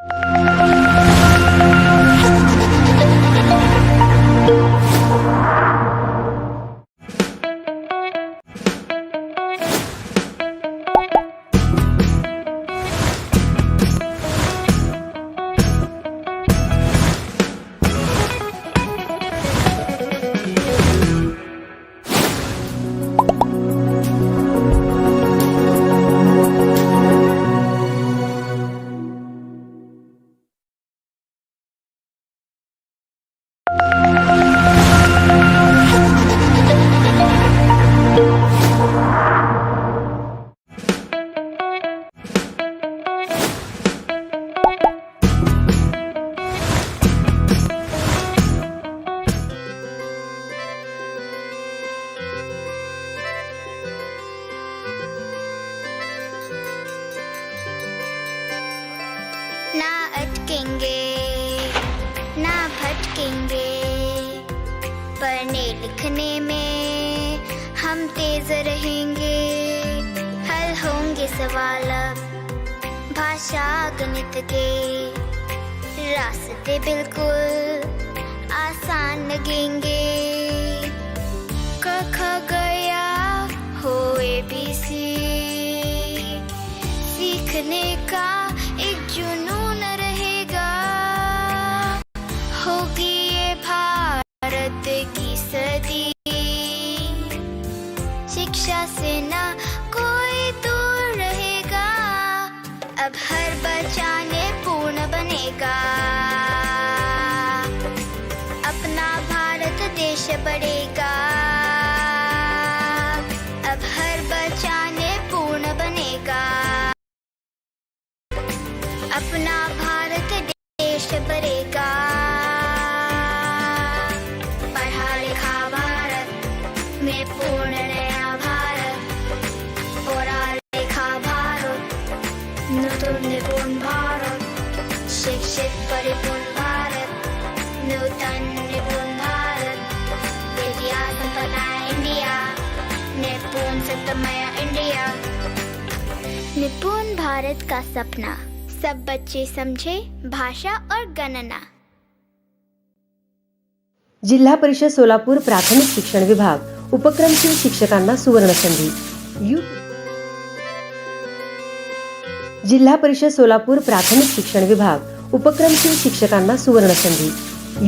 ना लिखने में हम तेज रहेंगे। हल होंगे सवाल भाषा गणित के। रास्ते बिल्कुल आसान लगेंगे। क ख गया हो ए बी सी सीखने का अब हर बचाने पूर्ण बनेगा। अपना भारत देश बढ़ेगा शिक्षित परिपूर्ण भारत नूतन निपुण भारत. विद्या संपन्न इंडिया निपुण सत्तमय इंडिया. निपुण भारत का सपना? सब बच्चे समझे भाषा और गणना. जिल्हा परिषद सोलापूर प्राथमिक शिक्षण विभाग उपक्रमशील शिक्षकांना सुवर्ण संधी. जिल्हा परिषद सोलापूर प्राथमिक शिक्षण विभाग उपक्रमशील शिक्षकांना सुवर्ण संधी.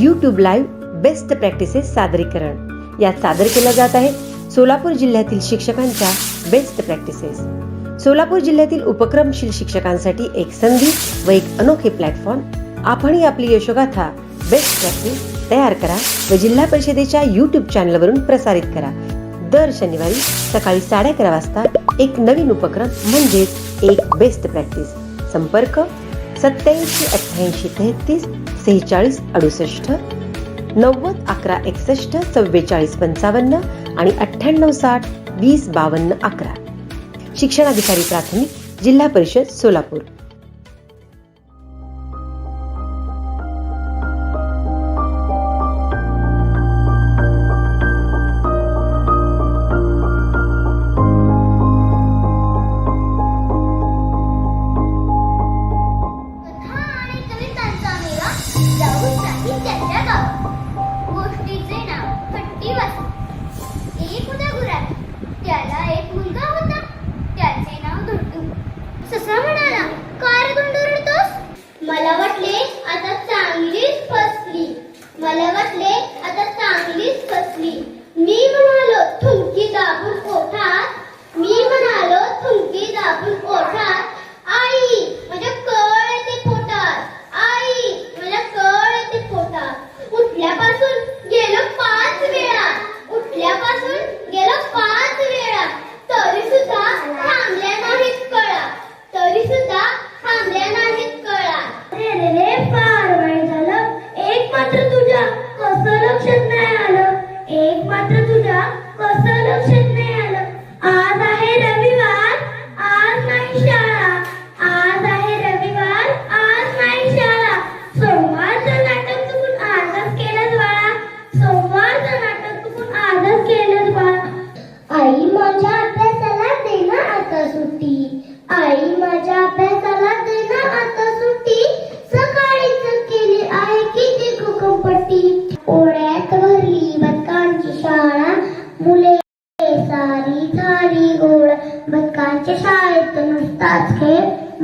यूट्यूब लाईव्ह बेस्ट प्रॅक्टिसेस सादरीकरण. यात सादर केलं जात आहे सोलापूर जिल्ह्यातील शिक्षकांच्या बेस्ट प्रॅक्टिसेस सोलापूर जिल्ह्यातील उपक्रमशील शिक्षकांसाठी एक संधी व एक अनोखे प्लॅटफॉर्म आपणही आपली यशोगाथा बेस्ट प्रॅक्टिस तयार करा व जिल्हा परिषदेच्या यूट्यूब चॅनलवरून प्रसारित करा. दर शनिवारी सकाळी साडे अकरा वाजता एक नवीन उपक्रम म्हणजेच एक बेस्ट प्रॅक्टिस संपर्क सत्याऐंशी अठ्ठ्याऐंशी तेहतीस सेहेचाळीस अडुसष्ट नव्वद अकरा एकसष्ट चव्वेचाळीस पंचावन्न आणि अठ्ठ्याण्णव साठ वीस बावन्न अकरा. शिक्षणाधिकारी प्राथमिक जिल्हा परिषद सोलापूर.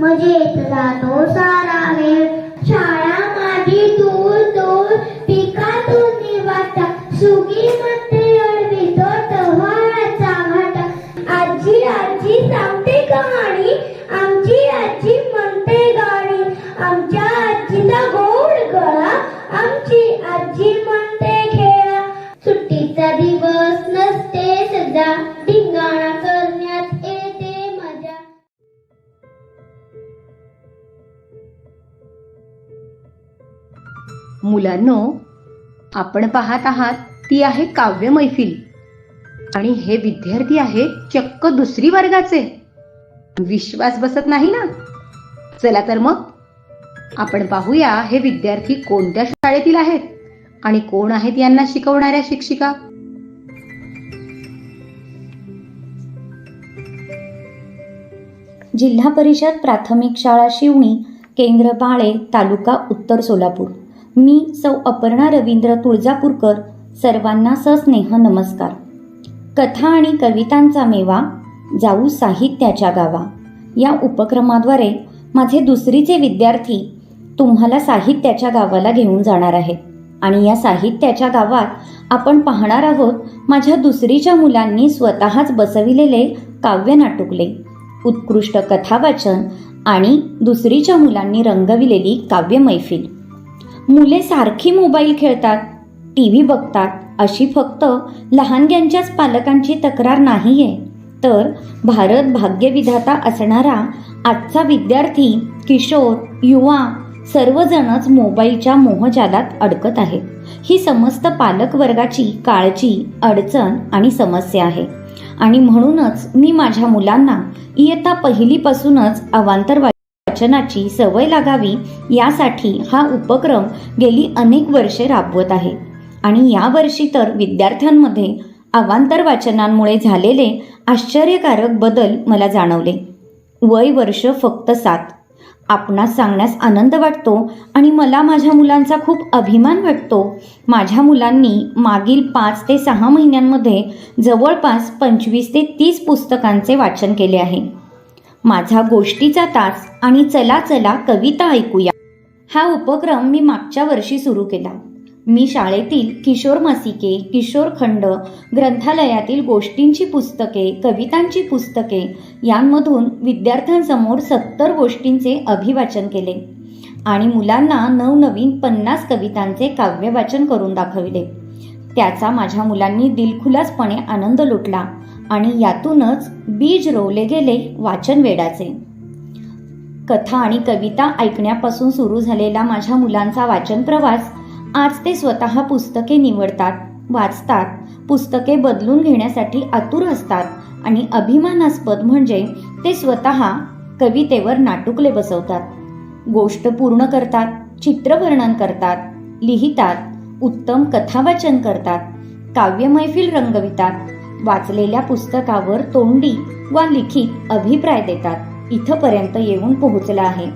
मजेत जातो सारा वेळ शाळा माझी दूर दूर पिकातून निवाता सुगी मध्ये अडवितो टव्हाळाचा घाटा. आजी आजी सांगते कहाणी आमची आजी म्हणते गाणी. आमच्या आजीचा गोड गळा आमची आजी म्हणते खेळा. सुट्टीचा दिवस नसते सदा. मुलांनो आपण पाहत आहात ती आहे काव्य मैफिल. आणि हे विद्यार्थी आहेत चक्क दुसरी वर्गाचे. विश्वास बसत नाही ना? चला तर मग आपण पाहूया हे विद्यार्थी कोणत्या शाळेतील आहेत आणि कोण आहेत यांना शिकवणाऱ्या शिक्षिका. जिल्हा परिषद प्राथमिक शाळा शिवणी केंद्र बाळे तालुका उत्तर सोलापूर. मी सौ अपर्णा रवींद्र तुळजापूरकर सर्वांना सस्नेह नमस्कार. कथा आणि कवितांचा मेवा जाऊ साहित्याच्या गावा. या उपक्रमाद्वारे माझे दुसरीचे विद्यार्थी तुम्हाला साहित्याच्या गावाला घेऊन जाणार आहेत आणि या साहित्याच्या गावात आपण पाहणार आहोत माझ्या दुसरीच्या मुलांनी स्वतःच बसविलेले काव्य नाटुकले उत्कृष्ट कथावाचन आणि दुसरीच्या मुलांनी रंगविलेली काव्य मैफिल मुले सारखी मोबाईल खेळतात टी व्ही बघतात अशी फक्त लहानग्यांच्याच पालकांची तक्रार नाहीये. तर भारत भाग्यविधाता असणारा आजचा विद्यार्थी किशोर युवा सर्वजणच मोबाईलच्या मोहजालात अडकत आहेत. ही समस्त पालक वर्गाची काळजी अडचण आणि समस्या आहे. आणि म्हणूनच मी माझ्या मुलांना इयत्ता पहिलीपासूनच अवांतर वाचनाची सवय लागावी यासाठी हा उपक्रम गेली अनेक वर्षे राबवत आहे. आणि यावर्षी तर विद्यार्थ्यांमध्ये अवांतर वाचनांमुळे झालेले आश्चर्यकारक बदल मला जाणवले. वय वर्ष फक्त सात. आपणास सांगण्यास आनंद वाटतो आणि मला माझ्या मुलांचा खूप अभिमान वाटतो. माझ्या मुलांनी मागील पाच ते सहा महिन्यांमध्ये जवळपास पंचवीस ते तीस पुस्तकांचे वाचन केले आहे. माझा गोष्टीचा तास आणि चला चला कविता ऐकूया. हा उपक्रम मी मागच्या वर्षी सुरू केला. मी शाळेतील किशोर मासिके किशोर खंड ग्रंथालयातील गोष्टींची पुस्तके कवितांची पुस्तके यांमधून विद्यार्थ्यांसमोर सत्तर गोष्टींचे अभिवाचन केले आणि मुलांना नवनवीन पन्नास कवितांचे काव्यवाचन करून दाखविले. त्याचा माझ्या मुलांनी दिलखुलासपणे आनंद लुटला. आणि यातूनच बीज रोवले गेले वाचन वेडाचे कथा आणि कविता ऐकण्यापासून सुरू झालेला माझ्या मुलांचा वाचन प्रवास आज ते स्वतः पुस्तके निवडतात वाचतात पुस्तके बदलून घेण्यासाठी आतुर असतात आणि अभिमानास्पद म्हणजे ते स्वतः कवितेवर नाटुकले बसवतात. गोष्ट पूर्ण करतात चित्रवर्णन करतात लिहितात उत्तम कथावाचन करतात काव्यमैफिल रंगवितात वाचलेल्या पुस्तकावर तोंडी वा लिखित अभिप्राय देतात. इथपर्यंत येऊन पोहोचला आहे.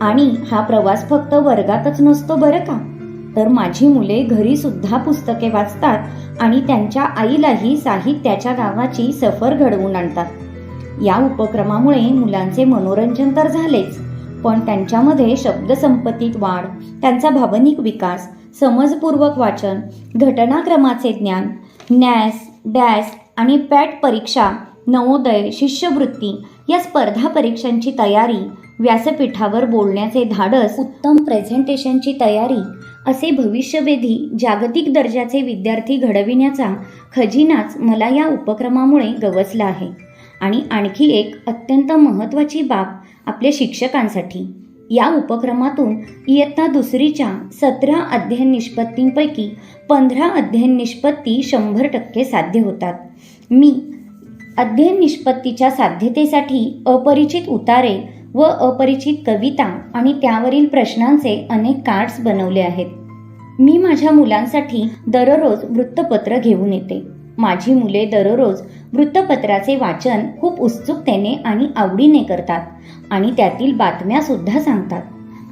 आणि हा प्रवास फक्त वर्गातच नसतो बरं का? तर माझी मुले घरी सुद्धा पुस्तके वाचतात आणि त्यांच्या आईलाही साहित्याच्या गावाची सफर घडवून आणतात. या उपक्रमामुळे मुलांचे मनोरंजन तर झालेच पण त्यांच्यामध्ये शब्दसंपत्तीत वाढ त्यांचा भावनिक विकास समजपूर्वक वाचन घटनाक्रमाचे ज्ञान न्यास डॅस आणि पॅट परीक्षा नवोदय शिष्यवृत्ती या स्पर्धा परीक्षांची तयारी व्यासपीठावर बोलण्याचे धाडस उत्तम प्रेझेंटेशनची तयारी असे भविष्यवेधी जागतिक दर्जाचे विद्यार्थी घडविण्याचा खजिनाच मला या उपक्रमामुळे गवसला आहे. आणि आणखी एक अत्यंत महत्त्वाची बाब आपल्या शिक्षकांसाठी. या उपक्रमातून इयत्ता दुसरीच्या सतरा अध्ययन निष्पत्तींपैकी पंधरा अध्ययन निष्पत्ती शंभर टक्के साध्य होतात. मी अध्ययन निष्पत्तीच्या साध्यतेसाठी अपरिचित उतारे व अपरिचित कविता आणि त्यावरील प्रश्नांचे अनेक कार्ड्स बनवले आहेत. मी माझ्या मुलांसाठी दररोज वृत्तपत्र घेऊन येते. माझी मुले दररोज वृत्तपत्राचे वाचन खूप उत्सुकतेने आणि आवडीने करतात आणि त्यातील बातम्या सुद्धा सांगतात.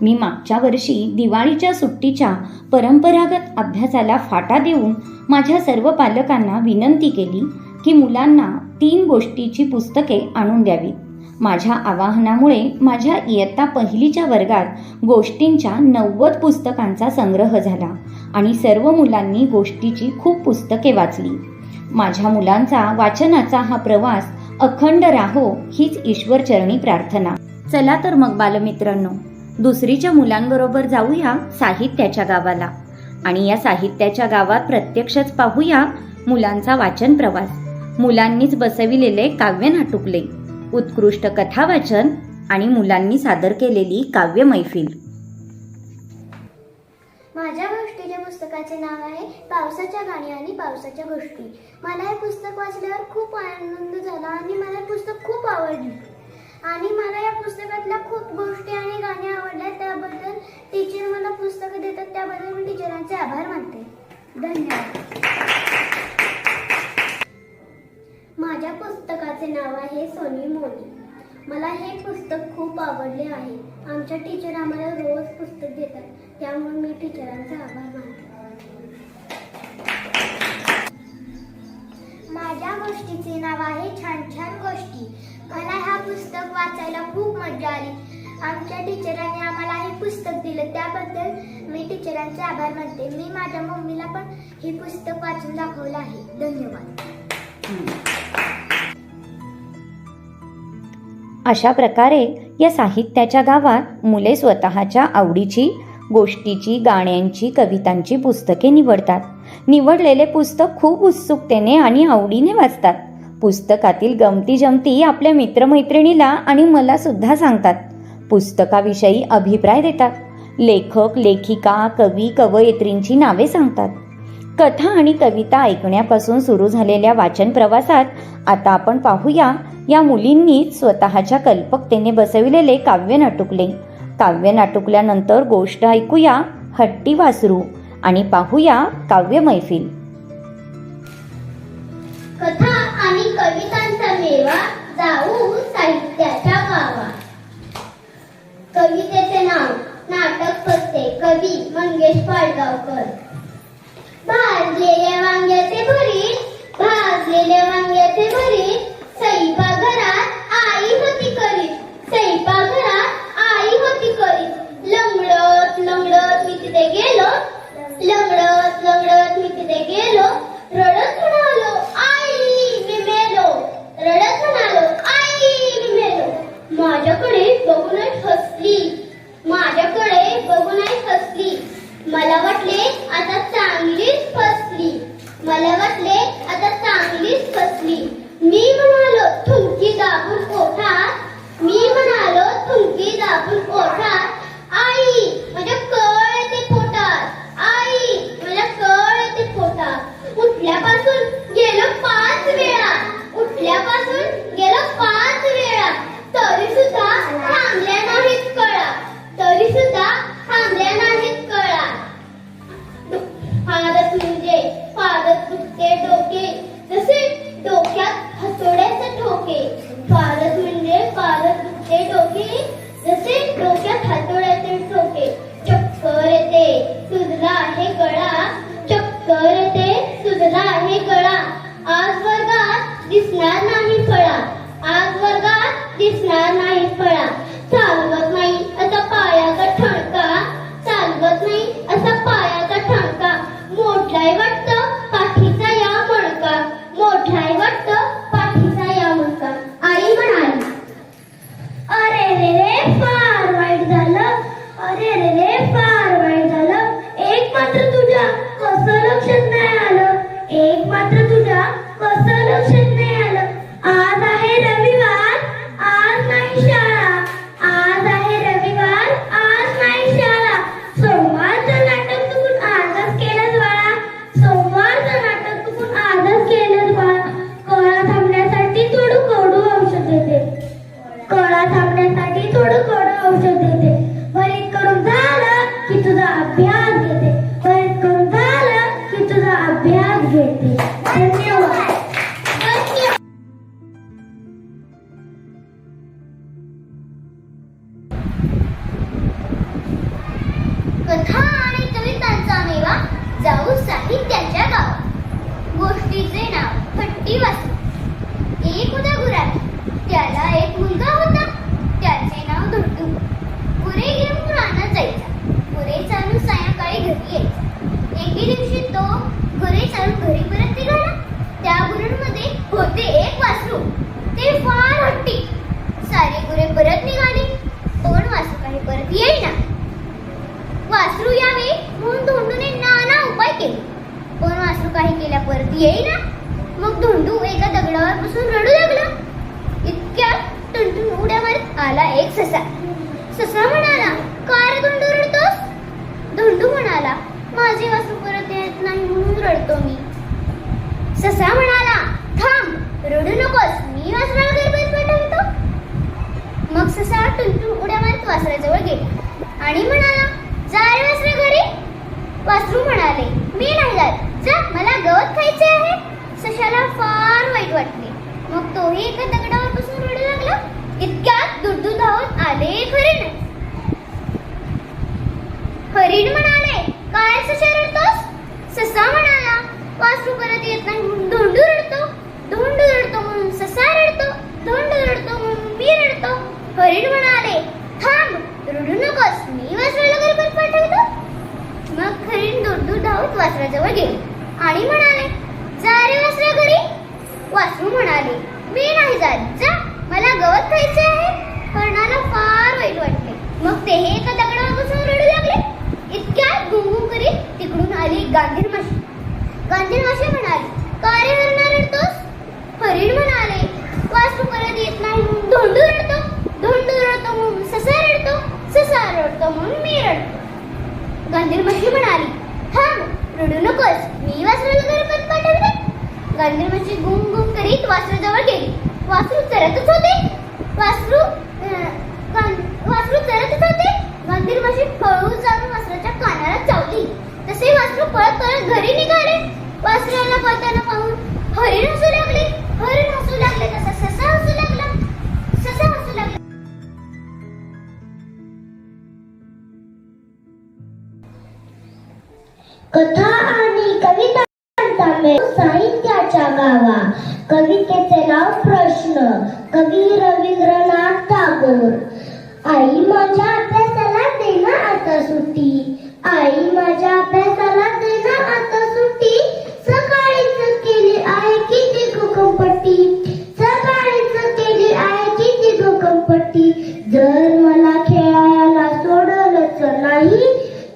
मी मागच्या वर्षी दिवाळीच्या सुट्टीच्या परंपरागत अभ्यासाला फाटा देऊन माझ्या सर्व पालकांना विनंती केली की मुलांना तीन गोष्टीची पुस्तके आणून द्यावीत. माझ्या आवाहनामुळे माझ्या इयत्ता पहिलीच्या वर्गात गोष्टींच्या नव्वद पुस्तकांचा संग्रह झाला आणि सर्व मुलांनी गोष्टीची खूप पुस्तके वाचली. माझ्या मुलांचा वाचनाचा हा प्रवास अखंड राहो हीच ईश्वरचरणी प्रार्थना. चला तर मग बालमित्रांनो दुसरीच्या मुलांबरोबर जाऊया साहित्याच्या गावाला. आणि या साहित्याच्या गावात प्रत्यक्षच पाहूया मुलांचा वाचन प्रवास. मुलांनीच बसविलेले काव्य नाटुकले. उत्कृष्ट कथा वाचन आणि मुलांनी सादर केलेली काव्य मैफिल माझ्या गोष्टीच्या पुस्तकाचे नाव आहे पावसाच्या गाणी आणि पावसाच्या गोष्टी. मला हे पुस्तक वाचल्यावर खूप आनंद झाला आणि मला हे पुस्तक खूप आवडले. आणि मला या पुस्तकातल्या खूप गोष्टी आणि गाणी आवडल्या त्याबद्दल टीचर मला पुस्तकं देतात त्याबद्दल मी टीचरांचे आभार मानते. धन्यवाद. माझ्या पुस्तकाचे नाव आहे सोनी मोनी. मला हे पुस्तक खूप आवडले आहे. आमच्या टीचर आम्हाला रोज पुस्तक देतात. त्यामुळे मी टीचरांचा आभार मानते. माझ्या गोष्टीचे नाव आहे छान छान गोष्टी. मला हा पुस्तक वाचायला खूप मजा आली. आमच्या टीचरांनी आम्हाला हे पुस्तक दिलं. त्याबद्दल मी टीचरांचे आभार मानते. मी माझ्या मम्मीला पण हे पुस्तक वाचून दाखवलं आहे. धन्यवाद. अशा प्रकारे या साहित्याच्या गावात मुले स्वतःच्या आवडीची गोष्टीची गाण्यांची कवितांची पुस्तके निवडतात. निवडलेले पुस्तक खूप उत्सुकतेने आणि आवडीने वाचतात. पुस्तकातील गमती जमती आपल्या मित्रमैत्रिणीला आणि मला सुद्धा सांगतात. पुस्तकाविषयी अभिप्राय देतात. लेखक लेखिका कवी कवयित्रींची नावे सांगतात. कथा आणि कविता ऐकण्यापासून सुरू झालेल्या वाचन प्रवासात आता आपण पाहूया या मुलींनी स्वतःच्या कल्पकतेने बसविलेले काव्य नाटुकले. काव्य नाटुकल्यानंतर गोष्ट ऐकूया हट्टी वासरू आणि पाहूया काव्य मैफिल. कथा आणि कवितांचा मेवा जाऊ साहित्याच्या गावात कवितेचे नाव नाटक पत्ते कवी मंगेश पाडगावकर. भाजलेल्या वांग्याचे भरीत भाजलेल्या वांग्याचे भरीत सैपा घरात आई होती करीत सैपा घरात लंगडत लंगडत मी तिथे गेलो. लंगडत लंगडत मी तिथे गेलो. रडत म्हणालो आई मी मेलो. रडत म्हणालो आई मी मेलो. माझ्याकडे बघूनच हसली. माझ्याकडे बघूनच हसली. मला वाटले आता चांगलीच दिसणार नाही फळा चालवत नाही असा Hazreti. आला एक ससा. ससा म्हणाला काय रे धोंडू रडतोस? धोंडू म्हणाला माझे वासरू परत येत नाही म्हणून रडतो मी. ससा म्हणाला थांब रडू नकोस मी वासराला गरबत पाठवतो. मग ससा टुनटुन उड्या मारत वासराजवळ गेला आणि म्हणाला जा रे वासरे घरी. वासरू म्हणाले मी नाही जात. जा मला गवत खायचे आहे. सशाला फार वाईट वाटले. मग तोही एका दगडावर बसून रडू लागला. इतक्यात दुडदू धावत आले हरिण हरिण म्हणाले काय ससे रडतोस? ससा म्हणाला वासरू परत येत नाही म्हणून धोंडू रडतो धोंडू रडतो म्हणून ससा रडतो धोंडू रडतो म्हणून मी रडतो. हरिण म्हणाले थांब रडू नकोस मी वासराला गरबत पाठवतो. मग हरिण धोंडू धावत वासराजवळ गेले आणि म्हणाले जा रे वासरा घरी. वासरू म्हणाले मी नाही जात जा. मला गवत खायचे आहे. हरणाला फार वाईट वाटले मग तेही एका दगडावर बसून रडू लागले. इतक्या गुंगुम करीत तिकडून आली गांधीर माशी. गांधीर माशी म्हणाली का रे हरणा रडतोस? हरिण म्हणाले वासरू परत येत नाही धोंडू रडतो. धोंडू रडतो म्हणून ससा रडतो. ससा रडतो म्हणून मी रडतो. गांधीर माशी म्हणाली थांब रडू नकोस. मी वासराला गरबत पाठवते. गांधीर माशी गुम गुम करीत वासराजवळ गेली. वासरू चरतच होते. वासरू वासरू चरतच होते. गंभीर माशी पळून जाऊन वासराच्या कानाला चावली. तसे वासरू पळत पळत घरी निघाले. वासराला पळताना पाहून हरिण हसू लागले. हरिण हसू लागले तसा ससा हसू लागला. ससा हसू लागला. कथा आणि कविता मेळ साहित्याच्या गावा कवितेचे नाव प्रश्न. कवी रवींद्रनाथ टागोर. आई माझ्या अभ्यासाला दे आता सुट्टी. आई माझ्या अभ्यासाला दे आता सुट्टी. सकाळीच केली आहे किती घुकंपट्टी सकाळीच केली आहे किती घुकंपट्टी जर मला खेळायला सोडलंच नाही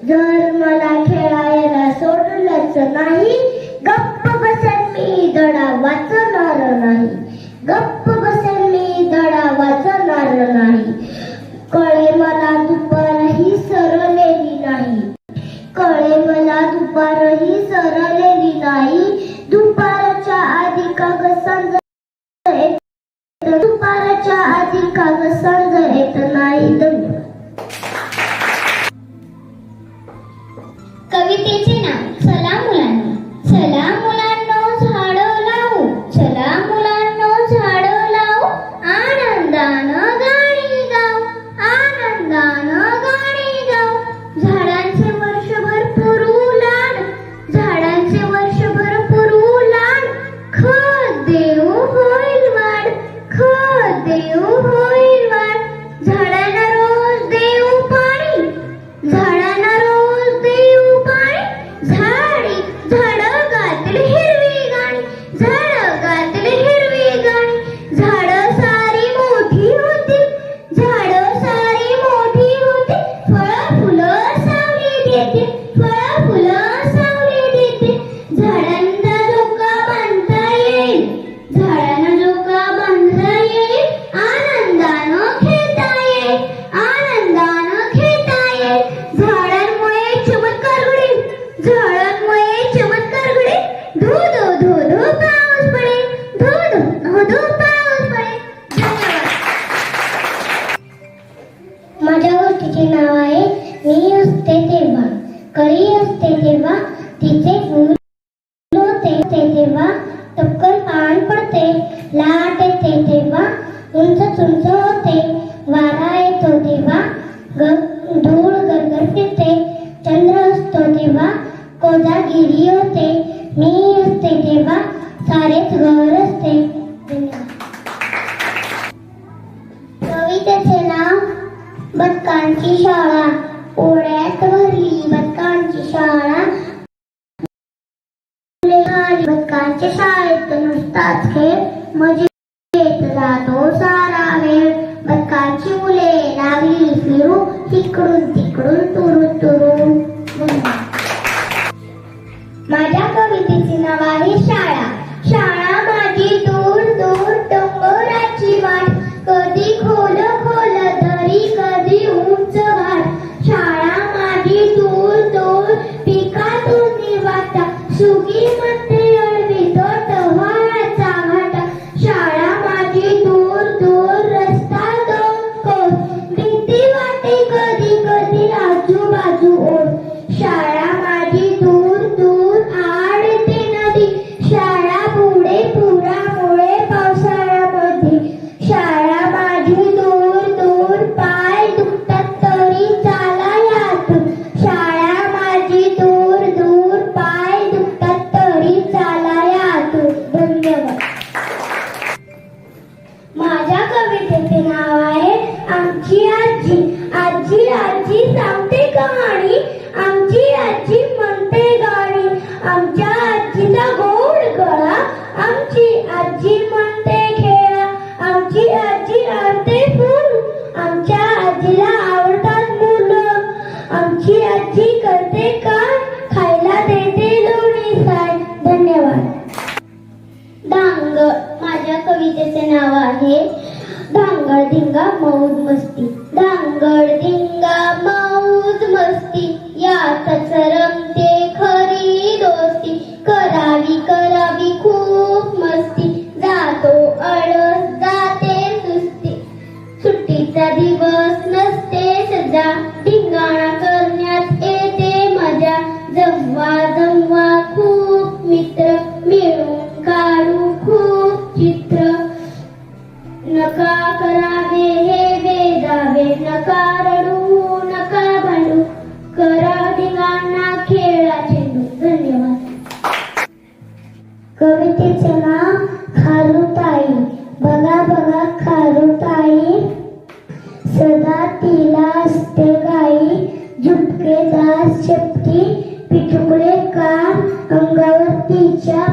जर मला खेळायला सोडलंच नाही धडा वाचणार नाही. गप्प बसेल मी धडा वाचणार नाही. कळे मला दुपारही सरलेली नाही. कळे मला दुपारही सरलेली नाही. दुपारच्या आधी काग सांज दुपारच्या आधी काग सांज गिरी होते मी असते तेव्हा सारेच घर असते कवितेचे नाव बदकांची शाळा ओळ्यात भरली बदकांची शाळा। बदकांच्या शाळेत नुसताच खेळ मजे नमस्कार धन्यवाद. डांग माझ्या कवितेचे नाव आहे धांगड धिंगा मौज मस्ती. धांगड धिंगा मौज मस्ती यातच रमते खरी दोस्ती. करावी करावी खूप मस्ती. जातो आळस करावे हे बेदावे नका रडू नका भांडू करा दिवांना खेळा चेंडू धन्यवाद कवितेचे नाव खारुताई बघा बघा खारुताई सदा तिला असते गाई झुपके दास शेपटी पिठुकडे कान अंगावर तिच्या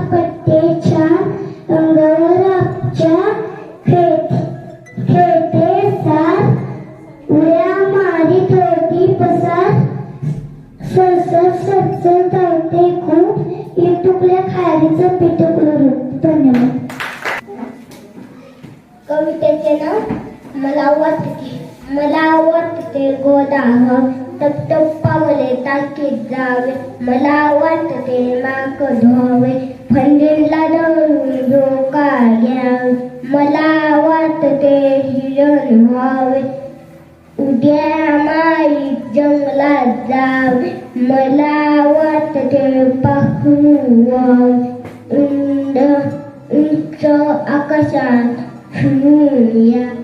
대바후원 은더 은서 아까산 후야